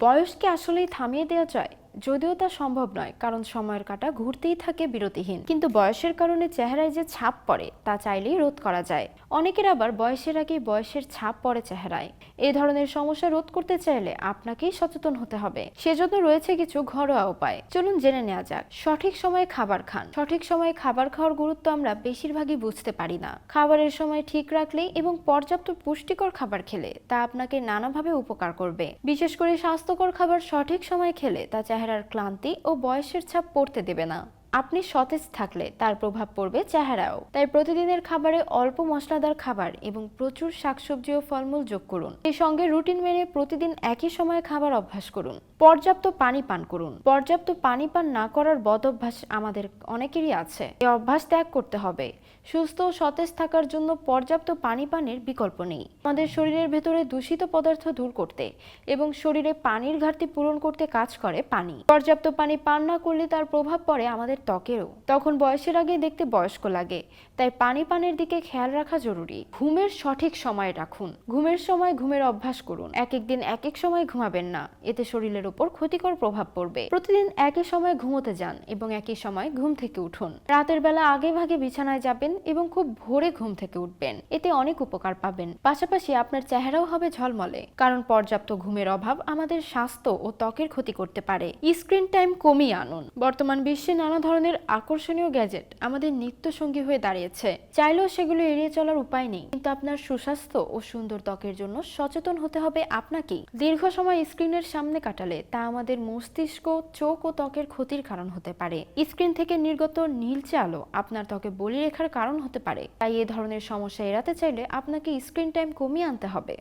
বয়সকে আসলেই থামিয়ে দেওয়া যায়? যদিও তা সম্ভব নয়, কারণ সময়ের কাটা ঘুরতেই থাকে বিরতিহীন। কিন্তু বয়সের কারণে চেহারায় যে ছাপ পড়ে, তা চাইলেই রোধ করা যায়। অনেকের আবার বয়সের আগে বয়সের ছাপ পড়ে চেহারায়। এই ধরনের সমস্যা রোধ করতে চাইলে আপনাকেই সচেতন হতে হবে। সেজন্য রয়েছে কিছু ঘরোয়া উপায়। চলুন জেনে নেওয়া যাক। সঠিক সময়ে খাবার খান। সঠিক সময়ে খাবার খাওয়ার গুরুত্ব আমরা বেশিরভাগই বুঝতে পারি না। খাবারের সময় ঠিক রাখলে এবং পর্যাপ্ত পুষ্টিকর খাবার খেলে, তা আপনাকে নানাভাবে উপকার করবে। বিশেষ করে স্বাস্থ্যকর খাবার সঠিক সময়ে খেলে, তা চেহারার ক্লান্তি ও বয়সের ছাপ পড়তে দেবে না। আপনি সতেজ থাকলে তার প্রভাব পড়বে চেহারাও। তাই প্রতিদিনের খাবারে অল্প মশলাদার খাবার এবং প্রচুর শাকসবজি ও ফলমূল যোগ করুন। এই সঙ্গে রুটিন মেনে প্রতিদিন একই সময়ে খাবার অভ্যাস করুন। পর্যাপ্ত পানি পান করুন। পর্যাপ্ত পানি পান না করার বদ অভ্যাস আমাদের অনেকেরই আছে। এই অভ্যাস ত্যাগ করতে হবে। সুস্থ ও সতেজ থাকার জন্য পর্যাপ্ত পানি পানের বিকল্প নেই। আমাদের শরীরের ভেতরে দূষিত পদার্থ দূর করতে এবং শরীরে পানির ঘাটতি পূরণ করতে কাজ করে পানি। পর্যাপ্ত পানি পান না করলে তার প্রভাব পড়ে আমাদের ত্বকেরও। তখন বয়সের আগে দেখতে বয়স্ক লাগে, তাই পানি পানের দিকে খেয়াল রাখা জরুরি। ঘুমের সঠিক সময় রাখুন। ঘুমের সময় ঘুমের অভ্যাস করুন। এক এক দিন এক এক সময় ঘুমাবেন না, এতে শরীরের উপর ক্ষতিকর প্রভাব পড়বে। প্রতিদিন একই সময় ঘুমোতে যান এবং একই সময় ঘুম থেকে উঠুন। রাতের বেলা আগে ভাগে বিছানায় যাবেন এবং খুব ভোরে ঘুম থেকে উঠবেন। এতে অনেক উপকার পাবেন। পাশাপাশি আপনার চেহারাও হবে ঝলমলে, কারণ পর্যাপ্ত ঘুমের অভাব আমাদের স্বাস্থ্য ও ত্বকের ক্ষতি করতে পারে। স্ক্রিন টাইম কমিয়ে আনুন। বর্তমান বিশ্বে নানা ধরনের আকর্ষণীয় গ্যাজেট আমাদের নিত্য সঙ্গী হয়ে দাঁড়িয়েছে। চাইলেও সেগুলো এড়িয়ে চলার উপায় নেই। কিন্তু আপনার সুস্বাস্থ্য ও সুন্দর ত্বকের জন্য সচেতন হতে হবে আপনাকেই দীর্ঘ সময় স্ক্রিনের সামনে কাটালে তা আমাদের মস্তিষ্ক, চোখ ও ত্বকের ক্ষতির কারণ হতে পারে। স্ক্রিন থেকে নির্গত নীলচে আলো আপনার ত্বকে বলি রেখার কারণ হতে পারে। তাই এ ধরনের সমস্যা এড়াতে চাইলে আপনাকে স্ক্রিন টাইম কমিয়ে আনতে হবে।